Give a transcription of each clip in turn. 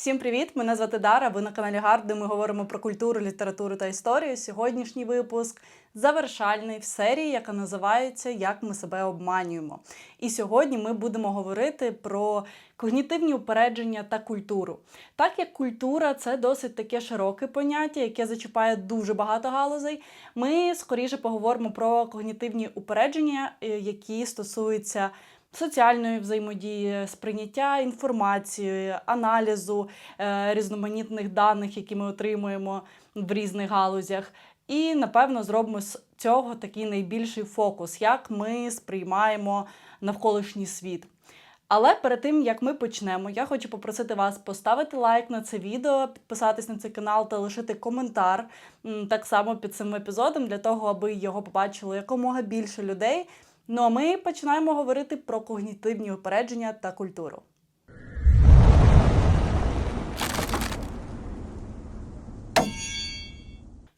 Всім привіт! Мене звати Дара. Ви на каналі Гард, де ми говоримо про культуру, літературу та історію. Сьогоднішній випуск завершальний в серії, яка називається Як ми себе обманюємо. І сьогодні ми будемо говорити про когнітивні упередження та культуру. Так як культура це досить таке широке поняття, яке зачіпає дуже багато галузей. Ми скоріше поговоримо про когнітивні упередження, е, які стосуються соціальної взаємодії, сприйняття інформації, аналізу е, різноманітних даних, які ми отримуємо в різних галузях. І напевно зробимо з цього такий найбільший фокус, як ми сприймаємо навколишній світ. Але перед тим як ми почнемо, я хочу попросити вас поставити лайк на це відео, підписатись на цей канал та лишити коментар так само під цим епізодом, для того, аби його побачило якомога більше людей. Ну а ми починаємо говорити про когнітивні упередження та культуру.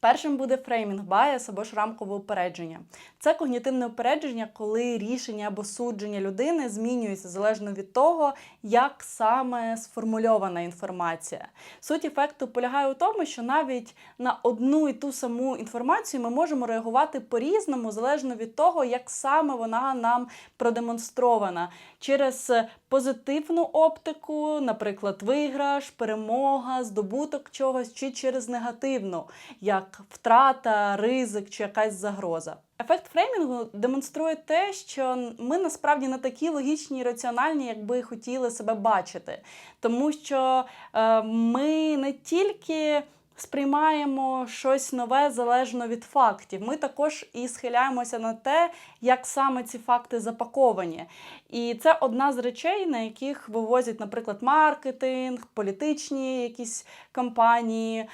Першим буде фреймінг байс або ж рамкове упередження. Це когнітивне упередження, коли рішення або судження людини змінюється залежно від того, як саме сформульована інформація. Суть ефекту полягає у тому, що навіть на одну і ту саму інформацію ми можемо реагувати по-різному, залежно від того, як саме вона нам продемонстрована через позитивну оптику, наприклад, виграш, перемога, здобуток чогось, чи через негативну, як втрата, ризик чи якась загроза. Ефект фреймінгу демонструє те, що ми насправді не такі логічні і раціональні, як би хотіли себе бачити. Тому що е, ми не тільки сприймаємо щось нове залежно від фактів. Ми також і схиляємося на те, як саме ці факти запаковані. І це одна з речей, на яких вивозять, наприклад, маркетинг, політичні якісь кампанії,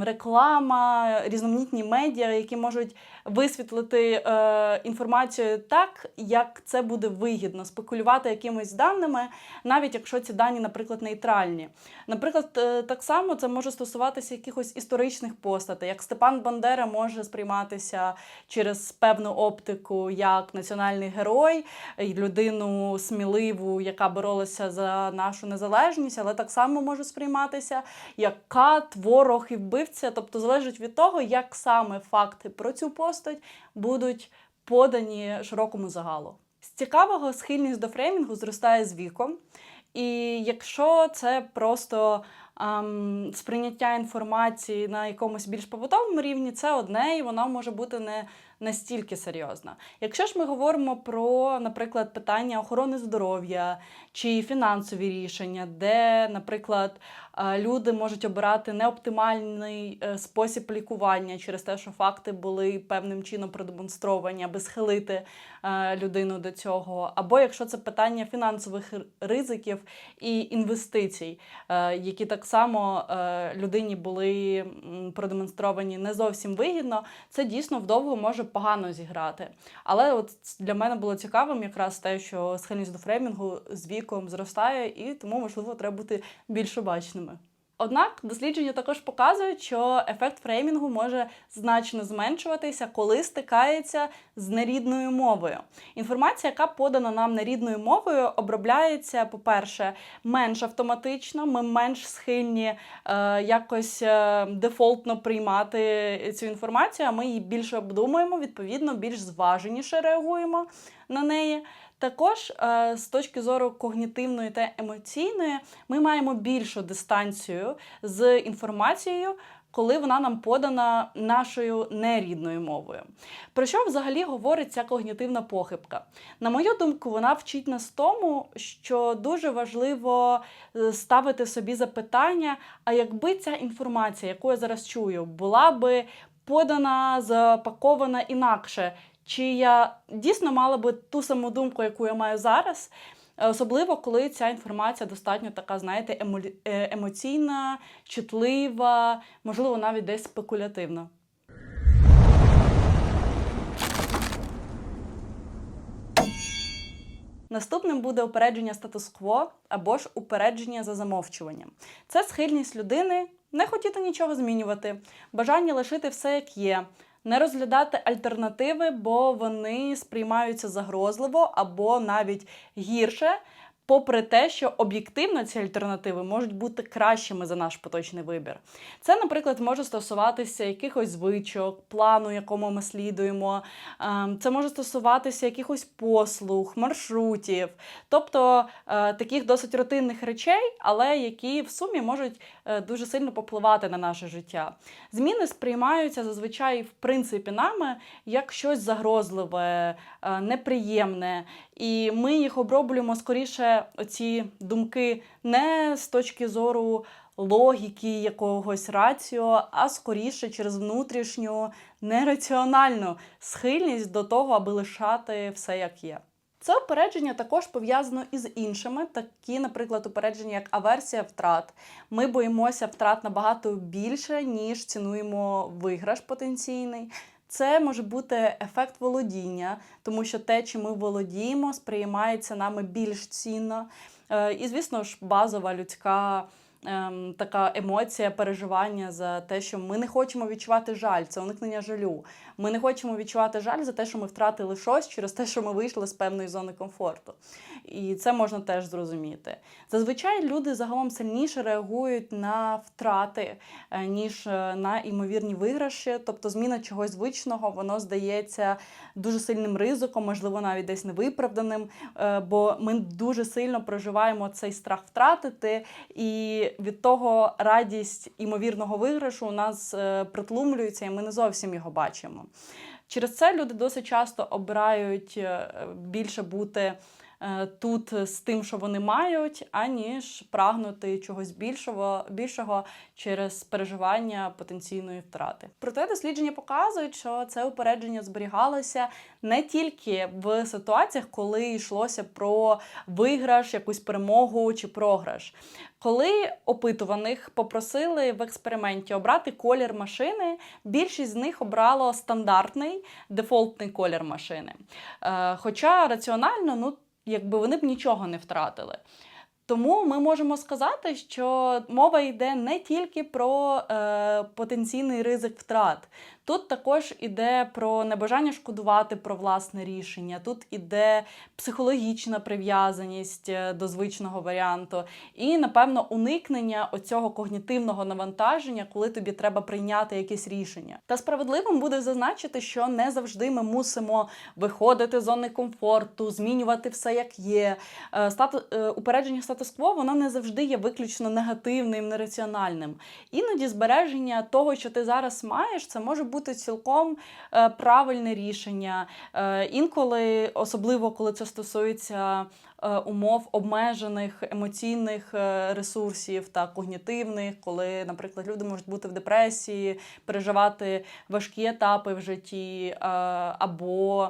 реклама, різноманітні медіа, які можуть висвітлити е, інформацію так, як це буде вигідно, спекулювати якимись даними, навіть якщо ці дані, наприклад, нейтральні. Наприклад, е, так само це може стосуватися якихось історичних постатей, як Степан Бандера може сприйматися через певну оптику як національний герой, людину сміливу, яка боролася за нашу незалежність, але так само може сприйматися як кат, ворог і вбивця. Тобто залежить від того, як саме факти про цю постать будуть подані широкому загалу. З цікавого схильність до фреймінгу зростає з віком. І якщо це просто сприйняття інформації на якомусь більш побутовому рівні, це одне, і вона може бути не настільки серйозна. Якщо ж ми говоримо про, наприклад, питання охорони здоров'я чи фінансові рішення, де, наприклад, люди можуть обирати неоптимальний е, спосіб лікування через те, що факти були певним чином продемонстровані, аби схилити е, людину до цього, або якщо це питання фінансових ризиків і інвестицій, які так само людині були продемонстровані не зовсім вигідно, це дійсно вдовго може погано зіграти. Але от для мене було цікавим якраз те, що схильність до фреймінгу з віком зростає, і тому, можливо, треба бути більш обачними. Однак дослідження також показують, що ефект фреймінгу може значно зменшуватися, коли стикається з нерідною мовою. Інформація, яка подана нам нерідною мовою, обробляється, по-перше, менш автоматично, ми менш схильні е, якось е, дефолтно приймати цю інформацію, а ми її більше обдумуємо, відповідно, більш зваженіше реагуємо на неї. Також е, з точки зору когнітивної та емоційної, ми маємо більшу дистанцію з інформацією. Коли вона нам подана нашою нерідною мовою. Про що взагалі говорить ця когнітивна похибка? На мою думку, вона вчить нас тому, що дуже важливо е, ставити собі запитання: а якби ця інформація, яку я зараз чую, була би подана, запакована інакше, чи я дійсно мала би ту саму думку, яку я маю зараз. Особливо, коли ця інформація достатньо така, знаєте, емо... Е, емоційна, чутлива, можливо, навіть десь спекулятивна. Наступним буде упередження статус-кво або ж упередження за замовчуванням. Це схильність людини не хотіти нічого змінювати, бажання лишити все як є, не розглядати альтернативи, бо вони сприймаються загрозливо або навіть гірше. Попри те, що об'єктивно ці альтернативи можуть бути кращими за наш поточний вибір. Це, наприклад, може стосуватися якихось звичок, плану, якому ми слідуємо. Ем, це може стосуватися якихось послуг, маршрутів, тобто е, таких досить рутинних речей, але які в сумі можуть е, дуже сильно попливати на наше життя. Зміни сприймаються зазвичай в принципі нами як щось загрозливе, е, неприємне, і ми їх оброблюємо скоріше оці думки не з точки зору логіки якогось раціо, а скоріше через внутрішню нераціональну схильність до того, аби лишати все як є. Це упередження також пов'язано із іншими, такі, наприклад, упередження, як аверсія втрат. Ми боїмося втрат набагато більше, ніж цінуємо виграш потенційний. Це може бути ефект володіння, тому що те, чим ми володіємо, сприймається нами більш цінно. Е, і, звісно ж, базова людська ем, така емоція, переживання за те, що ми не хочемо відчувати жаль, це уникнення жалю. Ми не хочемо відчувати жаль за те, що ми втратили щось через те, що ми вийшли з певної зони комфорту. І це можна теж зрозуміти. Зазвичай люди загалом сильніше реагують на втрати, е, ніж е, на імовірні виграші. Тобто зміна чогось звичного, воно здається дуже сильним ризиком, можливо, навіть десь невиправданим, е, бо ми дуже сильно проживаємо цей страх втратити, і від того радість імовірного виграшу у нас притлумлюється, і ми не зовсім його бачимо. Через це люди досить часто обирають більше бути. Е, тут з тим, що вони мають, аніж прагнути чогось більшого більшого через переживання потенційної втрати. Проте дослідження показують, що це упередження зберігалося не тільки в ситуаціях, коли йшлося про виграш, якусь перемогу чи програш. Коли опитуваних попросили в експерименті обрати колір машини, більшість з них обрало стандартний дефолтний колір машини. Е, хоча раціонально, ну якби вони б нічого не втратили. Тому ми можемо сказати, що мова йде не тільки про е, потенційний ризик втрат, Тут також іде про небажання шкодувати про власне рішення, тут іде психологічна прив'язаність е, до звичного варіанту, і, напевно, уникнення оцього когнітивного навантаження, коли тобі треба прийняти якесь рішення. Та справедливим буде зазначити, що не завжди ми мусимо виходити з зони комфорту, змінювати все як є. Е, стату... Е, упередження статус-кво воно не завжди є виключно негативним, нераціональним. Іноді збереження того, що ти зараз маєш, це може бути бути цілком е, правильне рішення. Е, інколи, особливо коли це стосується умов обмежених емоційних е, ресурсів та когнітивних, коли, наприклад, люди можуть бути в депресії, переживати важкі етапи в житті, е, або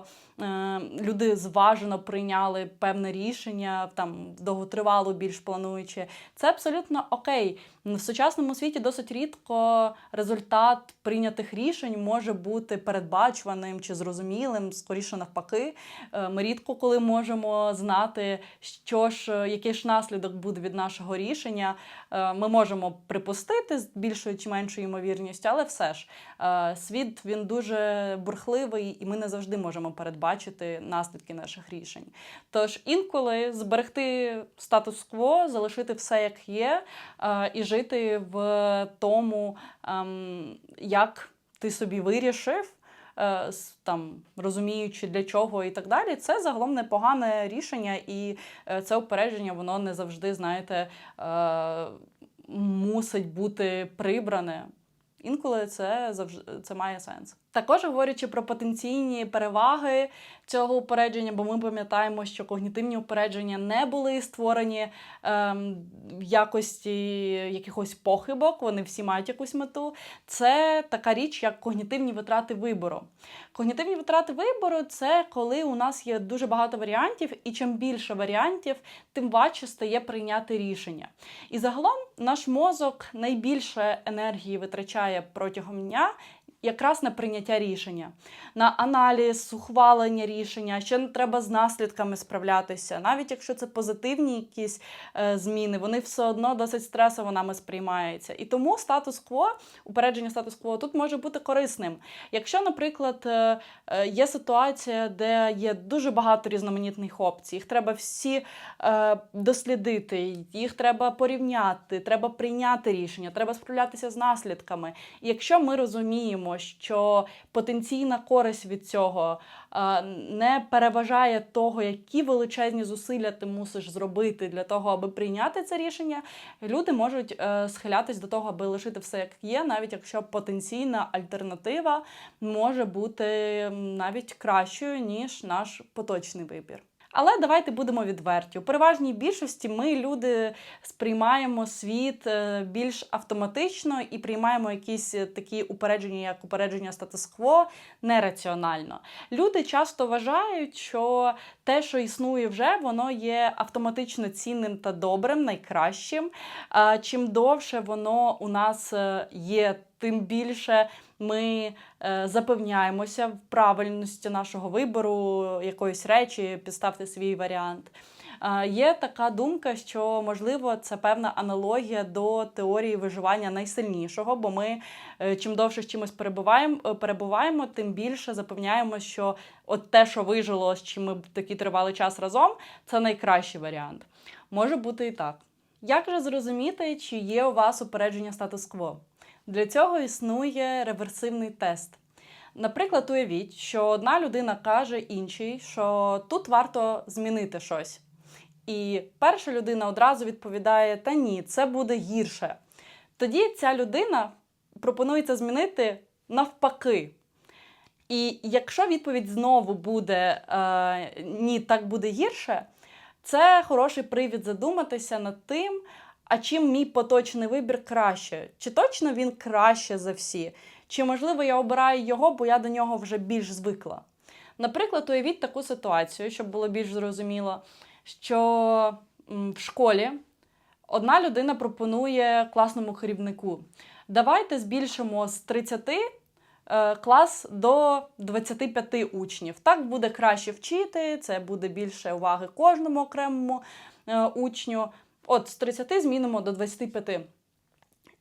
люди зважено прийняли певне рішення, там довготривало більш плануючи. Це абсолютно окей. В сучасному світі досить рідко результат прийнятих рішень може бути передбачуваним чи зрозумілим, скоріше навпаки. Ми рідко коли можемо знати, що ж, е, який ж наслідок буде від нашого рішення, е, ми можемо припустити з більшою чи меншою ймовірністю, але все ж е, світ він дуже бурхливий, і ми не завжди можемо передбачити наслідки наших рішень. Тож інколи зберегти статус-кво, залишити все як є, і жити в тому, ем, як ти собі вирішив. Е, там розуміючи для чого і так далі, це загалом непогане рішення, і е, це упередження, воно не завжди, знаєте, е, мусить бути прибране. Інколи це завжди це має сенс. Також говорячи про потенційні переваги цього упередження, бо ми пам'ятаємо, що когнітивні упередження не були створені ем, в якості якихось похибок, вони всі мають якусь мету. Це така річ, як когнітивні витрати вибору. Когнітивні витрати вибору це коли у нас є дуже багато варіантів, і чим більше варіантів, тим важче стає прийняти рішення. І загалом наш мозок найбільше енергії витрачає протягом дня якраз на прийняття рішення, на аналіз, ухвалення рішення, ще не треба з наслідками справлятися. Навіть якщо це позитивні якісь е, зміни, вони все одно досить стресово нами сприймаються. І тому статус-кво, упередження статус-кво тут може бути корисним. Якщо, наприклад, е, е, є ситуація, де є дуже багато різноманітних опцій, їх треба всі дослідити, їх треба порівняти, треба прийняти рішення, треба справлятися з наслідками. І якщо ми розуміємо, що потенційна користь від цього не переважає того, які величезні зусилля ти мусиш зробити для того, аби прийняти це рішення, люди можуть е, схилятись до того, аби лишити все як є, навіть якщо потенційна альтернатива може бути навіть кращою ніж наш поточний вибір. Але давайте будемо відверті. У переважній більшості ми, люди, сприймаємо світ е, більш автоматично і приймаємо якісь е, такі упередження, як упередження статус-кво, нераціонально. Люди часто вважають, що те, що існує вже, воно є автоматично цінним та добрим, найкращим. Чим довше воно у нас е, є, тим більше ми е, запевняємося в правильності нашого вибору якоїсь речі, підставте свій варіант. Е, Є така думка, що можливо це певна аналогія до теорії виживання найсильнішого, бо ми е, чим довше з чимось перебуваємо, перебуваємо, тим більше запевняємо, що от те, що вижило, з чим ми такий тривалий час разом, це найкращий варіант. Може бути і так. Як же зрозуміти, чи є у вас упередження статус-кво? Для цього існує реверсивний тест. Наприклад, уявіть, що одна людина каже іншій, що тут варто змінити щось. І перша людина одразу відповідає: Та ні, це буде гірше. Тоді ця людина пропонується змінити навпаки. І якщо відповідь знову буде е, ні, так буде гірше, це хороший привід задуматися над тим, а чим мій поточний вибір краще? Чи точно він краще за всі? Чи можливо я обираю його, бо я до нього вже більш звикла? Наприклад, уявіть таку ситуацію, щоб було більш зрозуміло, що в школі одна людина пропонує класному керівнику: давайте збільшимо з 30 е, клас до 25 учнів. Так буде краще вчити, це буде більше уваги кожному окремому е, учню. От з 30 змінимо до 25.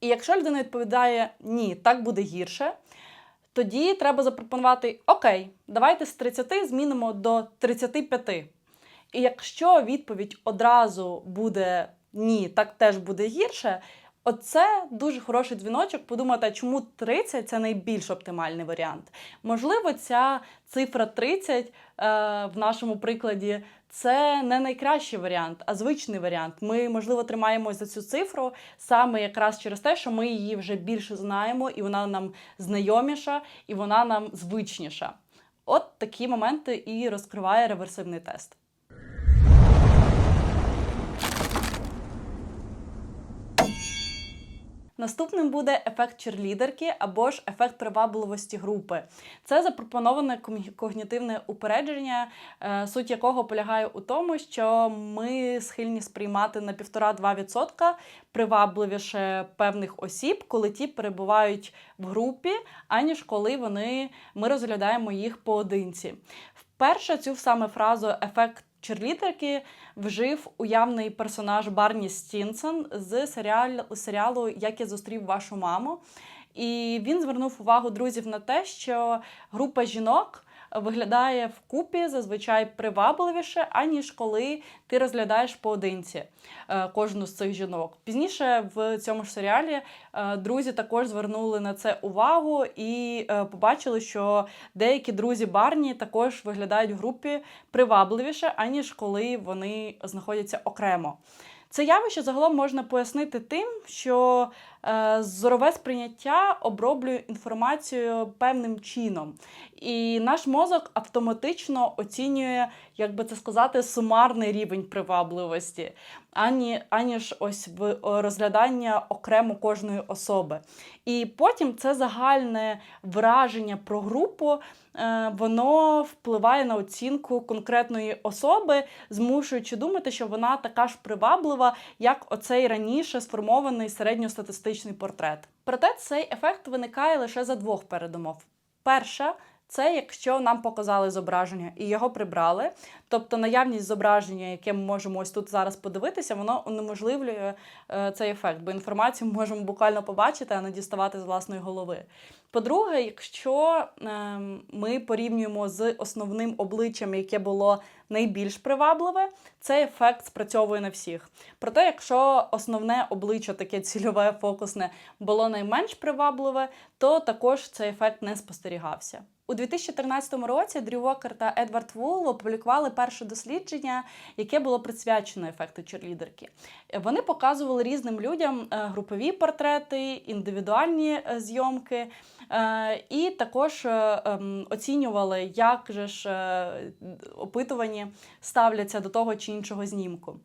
І якщо людина відповідає ні, так буде гірше, тоді треба запропонувати Окей, давайте з 30 змінимо до 35. І якщо відповідь одразу буде ні, так теж буде гірше. Оце дуже хороший дзвіночок подумати, чому 30 це найбільш оптимальний варіант. Можливо, ця цифра 30 е, в нашому прикладі це не найкращий варіант, а звичний варіант. Ми, можливо, тримаємось за цю цифру саме якраз через те, що ми її вже більше знаємо, і вона нам знайоміша, і вона нам звичніша. От такі моменти і розкриває реверсивний тест. Наступним буде ефект черлідерки або ж ефект привабливості групи. Це запропоноване когнітивне упередження, е, суть якого полягає у тому, що ми схильні сприймати на 1,5-2% привабливіше певних осіб, коли ті перебувають в групі, аніж коли вони, ми розглядаємо їх поодинці. Вперше цю саме фразу ефект черлідерки вжив уявний персонаж Барні Стінсон з серіалу Як я зустрів вашу маму. І він звернув увагу друзів на те, що група жінок виглядає вкупі зазвичай привабливіше, аніж коли ти розглядаєш поодинці е, кожну з цих жінок. Пізніше в цьому ж серіалі е, друзі також звернули на це увагу і е, побачили, що деякі друзі Барні також виглядають в групі привабливіше, аніж коли вони знаходяться окремо. Це явище загалом можна пояснити тим, що зорове сприйняття оброблює інформацію певним чином, і наш мозок автоматично оцінює, як би це сказати, сумарний рівень привабливості. ані, аніж ось в розглядання окремо кожної особи. І потім це загальне враження про групу. е, Воно впливає на оцінку конкретної особи, змушуючи думати, що вона така ж приваблива, як оцей раніше сформований середньостатистичний портрет. Проте цей ефект виникає лише за двох передумов. Перша це якщо нам показали зображення і його прибрали. Тобто наявність зображення, яке ми можемо ось тут зараз подивитися, воно унеможливлює е, цей ефект, бо інформацію ми можемо буквально побачити, а не діставати з власної голови. По-друге, якщо е, ми порівнюємо з основним обличчям, яке було найбільш привабливе, цей ефект спрацьовує на всіх. Проте, якщо основне обличчя, таке цільове, фокусне, було найменш привабливе, то також цей ефект не спостерігався. У 2013 році Дрю Уокер та Едвард Вул опублікували перше дослідження, яке було присвячено ефекту черлідерки. Вони показували різним людям е, групові портрети, індивідуальні е, зйомки, е, і також ем, оцінювали, як же ж опитувані ставляться до того чи іншого знімку.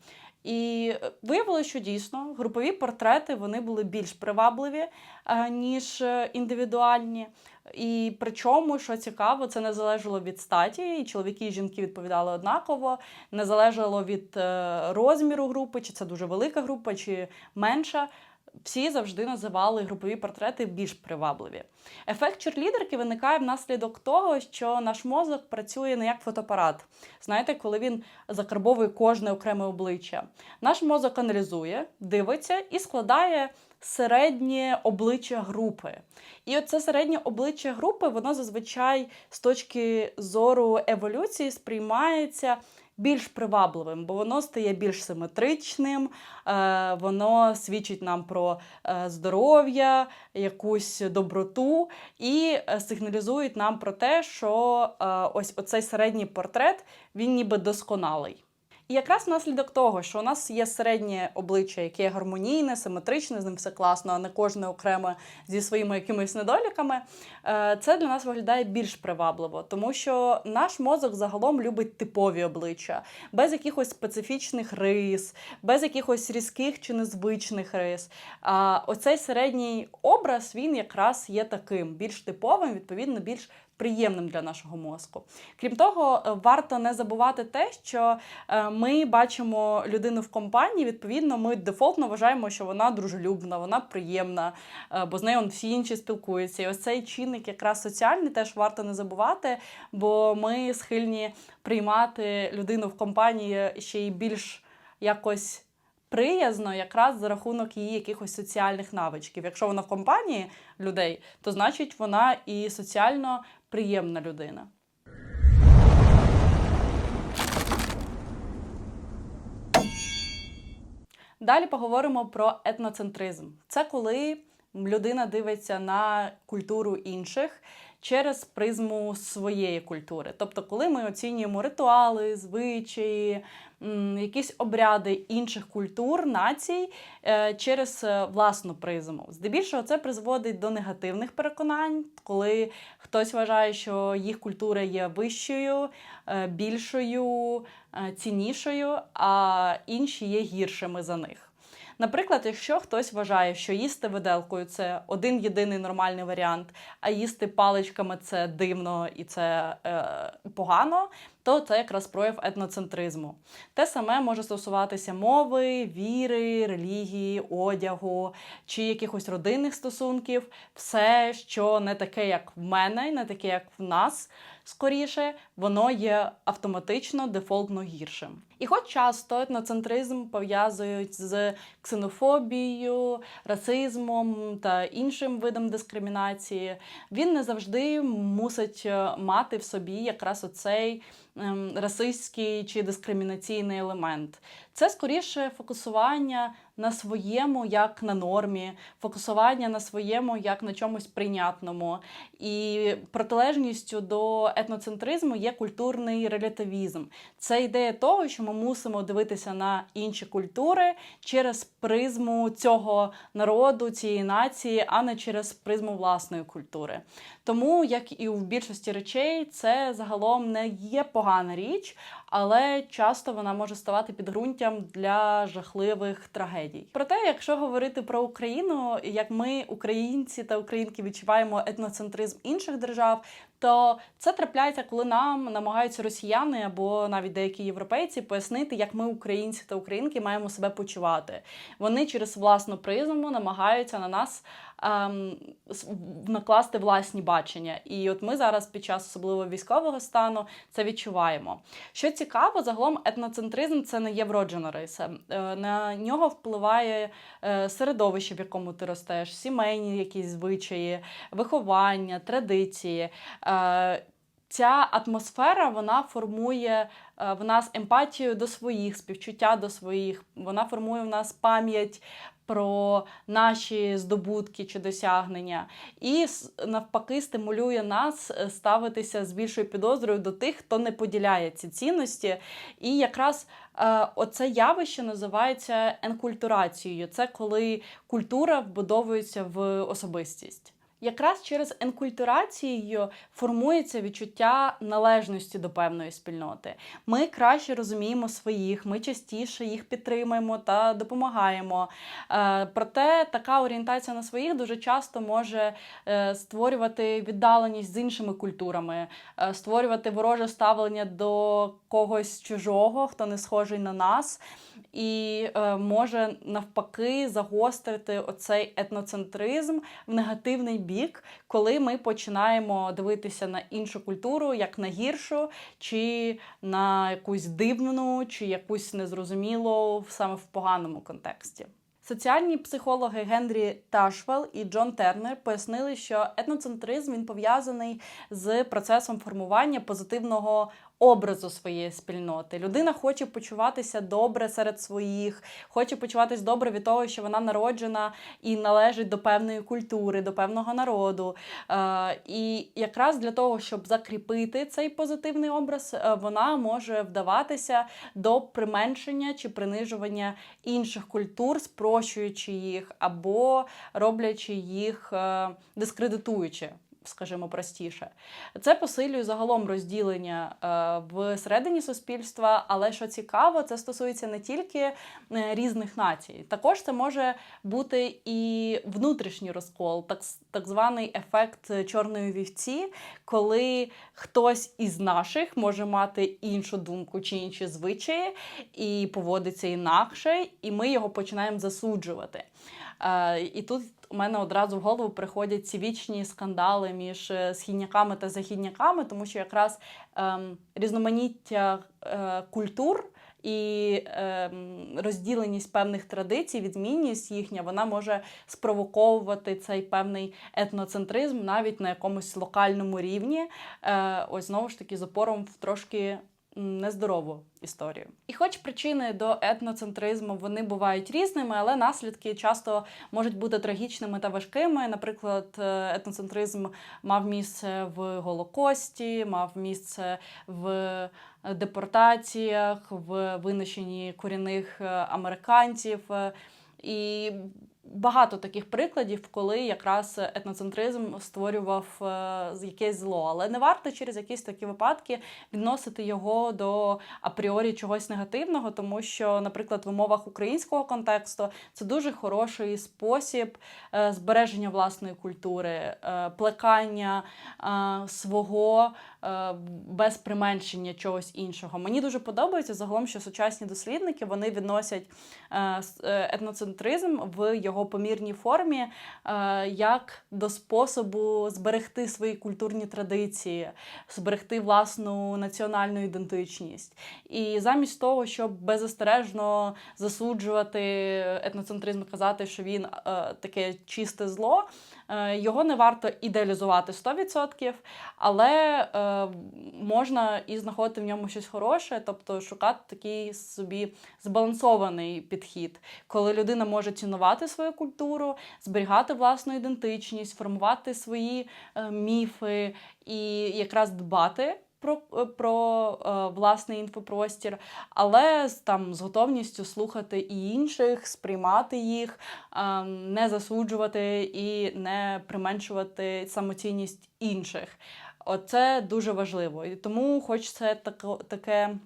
І виявилося, що дійсно групові портрети вони були більш привабливі, е, ніж е, індивідуальні. І причому, що цікаво, це не залежало від статі, і чоловіки і жінки відповідали однаково, не залежало від е, розміру групи, чи це дуже велика група, чи менша. Всі завжди називали групові портрети більш привабливі. Ефект черлідерки виникає внаслідок того, що наш мозок працює не як фотоапарат. Знаєте, коли він закарбовує кожне окреме обличчя. Наш мозок аналізує, дивиться і складає середнє обличчя групи. І оце середнє обличчя групи, воно зазвичай з точки зору еволюції сприймається більш привабливим, бо воно стає більш симетричним, е, воно свідчить нам про е, здоров'я, якусь доброту і сигналізує сигналізують нам про те, що ось оцей середній портрет він ніби досконалий. І якраз внаслідок того, що у нас є середнє обличчя, яке гармонійне, симетричне, з ним все класно, а не кожне окремо зі своїми якимись недоліками, е, це для нас виглядає більш привабливо, тому що наш мозок загалом любить типові обличчя, без якихось специфічних рис, без якихось різких чи незвичних рис. А оцей середній образ він якраз є таким, більш типовим, відповідно, більш приємним для нашого мозку. Крім того, е, варто не забувати те, що е, ми бачимо людину в компанії. Відповідно, ми дефолтно вважаємо, що вона дружелюбна, вона приємна, е, бо з нею всі інші спілкуються. І ось цей чинник, якраз соціальний, теж варто не забувати, бо ми схильні приймати людину в компанії ще й більш якось. Приязно якраз за рахунок її якихось соціальних навичків. Якщо вона в компанії людей, то значить вона і соціально приємна людина. Далі поговоримо про етноцентризм. Це коли людина дивиться на культуру інших через призму своєї культури. Тобто, коли ми оцінюємо ритуали, звичаї, якісь обряди інших культур, націй е, через е, власну призму. Здебільшого це призводить до негативних переконань, коли хтось вважає, що їх культура є вищою, е, більшою, ціннішою, а інші є гіршими за них. Наприклад, якщо хтось вважає, що їсти виделкою це один єдиний нормальний варіант, а їсти паличками це дивно і це е, погано, то це якраз прояв етноцентризму. Те саме може стосуватися мови, віри, релігії, одягу чи якихось родинних стосунків, все, що не таке, як в мене, не таке, як в нас скоріше, воно є автоматично дефолтно гіршим. І хоч часто етноцентризм пов'язують з ксенофобією, расизмом та іншим видом дискримінації, він не завжди мусить е, мати в собі якраз оцей ем, расистський чи дискримінаційний елемент. Це скоріше фокусування на своєму як на нормі, фокусування на своєму як на чомусь прийнятному. І протилежністю до етноцентризму є культурний релятивізм. Це ідея того, що ми мусимо дивитися на інші культури через призму цього народу, цієї нації, а не через призму власної культури. Тому, як і в більшості речей, це загалом не є погана річ, але часто вона може ставати підґрунтям для жахливих трагедій. Проте, якщо говорити про Україну, як ми, українці та українки, відчуваємо етноцентризм інших держав, то це трапляється, коли нам намагаються росіяни або навіть деякі європейці пояснити, як ми, українці та українки, маємо себе почувати. Вони через власну призму намагаються на нас ем, накласти власні бачення. І от ми зараз під час особливо військового стану це відчуваємо. Що цікаво, загалом етноцентризм це не є вроджена риса. Е, На нього впливає е, середовище, в якому ти ростеш, сімейні якісь звичаї, виховання, традиції. Е, Ця атмосфера вона формує е, в нас емпатію до своїх, співчуття до своїх. Вона формує в нас пам'ять про наші здобутки чи досягнення, і навпаки стимулює нас е, ставитися з більшою підозрою до тих, хто не поділяє ці цінності. І якраз оце явище називається енкультурацією. Це коли культура вбудовується в особистість. Якраз через енкультурацією формується відчуття належності до певної спільноти. Ми краще розуміємо своїх, ми частіше їх підтримуємо та допомагаємо. Е, Проте така орієнтація на своїх дуже часто може е, створювати віддаленість з іншими культурами, е, створювати вороже ставлення до когось чужого, хто не схожий на нас, і е, може навпаки загострити оцей етноцентризм в негативний бік, коли ми починаємо дивитися на іншу культуру як на гіршу, чи на якусь дивну, чи якусь незрозумілу саме в поганому контексті. Соціальні психологи Генрі Ташвел і Джон Тернер пояснили, що етноцентризм він пов'язаний з процесом формування позитивного образу своєї спільноти. Людина хоче почуватися добре серед своїх, хоче почуватись добре від того, що вона народжена і належить до певної культури, до певного народу. Е, І якраз для того, щоб закріпити цей позитивний образ, е, вона може вдаватися до применшення чи принижування інших культур, спрощуючи їх або роблячи їх е, дискредитуючи. Скажімо простіше, це посилює загалом розділення е, в середині суспільства, але що цікаво, це стосується не тільки е, різних націй. Також це може бути і внутрішній розкол, так, так званий ефект чорної вівці, коли хтось із наших може мати іншу думку чи інші звичаї і поводиться інакше, і ми його починаємо засуджувати. Е, І тут у мене одразу в голову приходять ці вічні скандали між е, східняками та західняками, тому що якраз ем, різноманіття е, культур. І ем, розділеність певних традицій, відмінність їхня, вона може спровоковувати цей певний етноцентризм навіть на якомусь локальному рівні. Е, ось знову ж таки з опором в трошки нездорову історію. І хоч причини до етноцентризму вони бувають різними, але наслідки часто можуть бути трагічними та важкими. Наприклад, е, етноцентризм мав місце в Голокості, мав місце в депортаціях, в винищенні корінних е, американців. е, І багато таких прикладів, коли якраз етноцентризм створював е, якесь зло. Але не варто через якісь такі випадки відносити його до апріорі чогось негативного, тому що, наприклад, в умовах українського контексту це дуже хороший спосіб е, збереження власної культури, е, плекання свого без применшення чогось іншого. Мені дуже подобається загалом, що сучасні дослідники вони відносять е, е, етноцентризм в його помірній формі е, як до способу зберегти свої культурні традиції, зберегти власну національну ідентичність. І замість того, щоб беззастережно засуджувати етноцентризм, казати, що він е, таке чисте зло. Е, Його не варто ідеалізувати 100%, але е, можна і знаходити в ньому щось хороше, тобто шукати такий собі збалансований підхід, коли людина може цінувати свою культуру, зберігати власну ідентичність, формувати свої е, міфи і якраз дбати. Про, е, про е, власний інфопростір, але там з готовністю слухати і інших, сприймати їх, е, не засуджувати і не применшувати самоцінність інших. Оце дуже важливо. І тому, хоч це тако, таке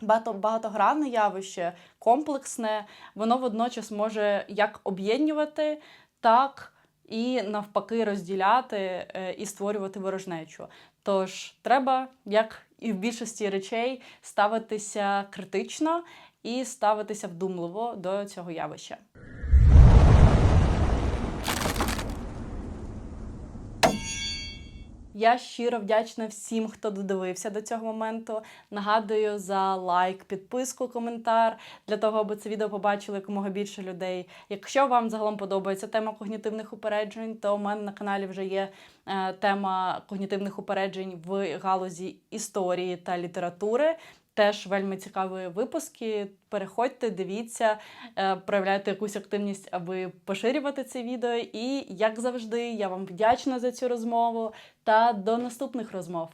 багато, багатогранне явище, комплексне, воно водночас може як об'єднувати, так і навпаки розділяти е, і створювати ворожнечу. Тож треба, як і в більшості речей, ставитися критично і ставитися вдумливо до цього явища. Я щиро вдячна всім, хто додивився до цього моменту. Нагадую за лайк, підписку, коментар для того, аби це відео побачили якомога більше людей. Якщо вам загалом подобається тема когнітивних упереджень, то у мене на каналі вже є е, тема когнітивних упереджень в галузі історії та літератури. Теж вельми цікаві випуски. Переходьте, дивіться, е, проявляйте якусь активність, аби поширювати це відео. І як завжди, я вам вдячна за цю розмову та до наступних розмов.